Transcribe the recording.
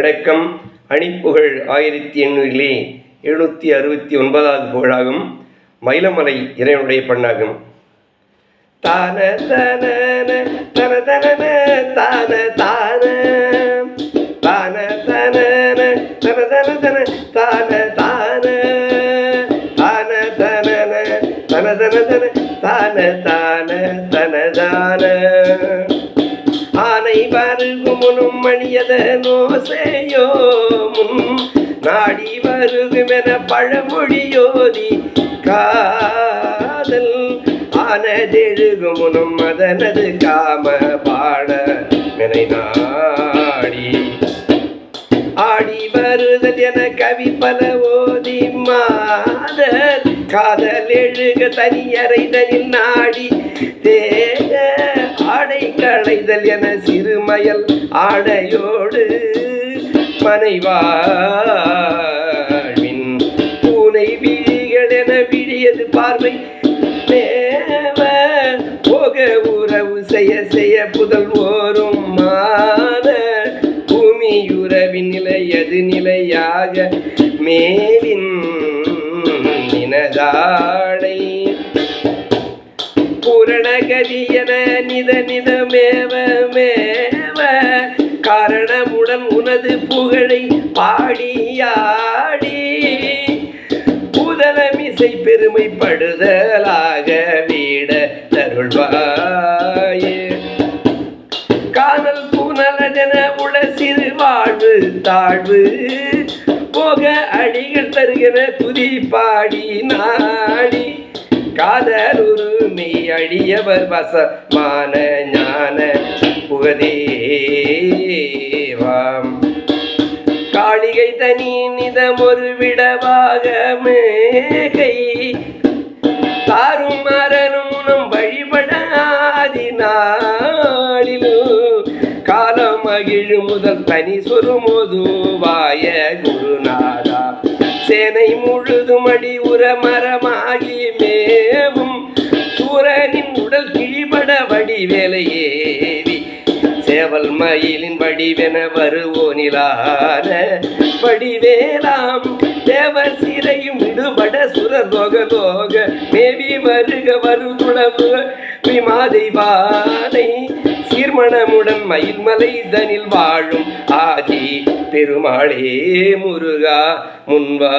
வணக்கம். அணிப்புகழ் ஆயிரத்தி எண்ணூறிலே எழுநூற்றி அறுபத்தி ஒன்பதாவது புகழாகும். மயிலமலை இறைவனுடைய பண்ணாகும். தான தன தன தன தான தான. தான தன தன தன தன தான தான. தான தன தன தன தன தான தான தன. ஆனை வருகுமுனும் மணியத நோசையோ முன் நாடி வருகுமென பழமொழியோதி காதல் ஆனதெழுகுமுனும் அதனது காம பாட மெனை நாடி. ஆடி வருதல் என கவி பல ஓதி மாதர் காதல் எழுக தனியறைதனில் நாடி தே களைதல் என சிறுமயல் ஆடையோடு மனைவாழ்வின் பூனை விழிகள் என விழியது பார்வை தேவ போக உறவு செய்ய செய்ய புதல் ஓரும் மான பூமியுறவின் நிலையது நிலையாக மேவின் நினதா கதியன நித நிதமேவ மேவ. காரணமுடன் உனது புகழை பாடியாடி பூதலமிசை பெருமைப்படுதலாக வீட தருள்வாயே. காதல் பூனலஜன உள சிறு வாழ்வு தாழ்வு. போக அடிகள் தருகிற துதி பாடி நாடி. காதலுரிமை அழியவர் வசமான ஞான புகதேவாம் காளிகை தனி நிதமொரு விடவாக மேகை தாரும் மரணும் நம் வழிபடாதினாளிலும் காலம் மகிழ் முதல் தனி சொருமோதுவாய குருநாதா. சேனை முழுதும் அடி கிழிபட வடிவேலையேவி சேவல் மயிலின் வடிவென வருவோனிலான வடிவேலாம். தேவ சிறையும் விடுபட சுர தோக தோக மேவி வருக வருதுணவு விமாதைவானை சீர்மணமுடன் மயில்மலை தனில் வாழும் ஆதி பெருமாளே முருகா முன்வா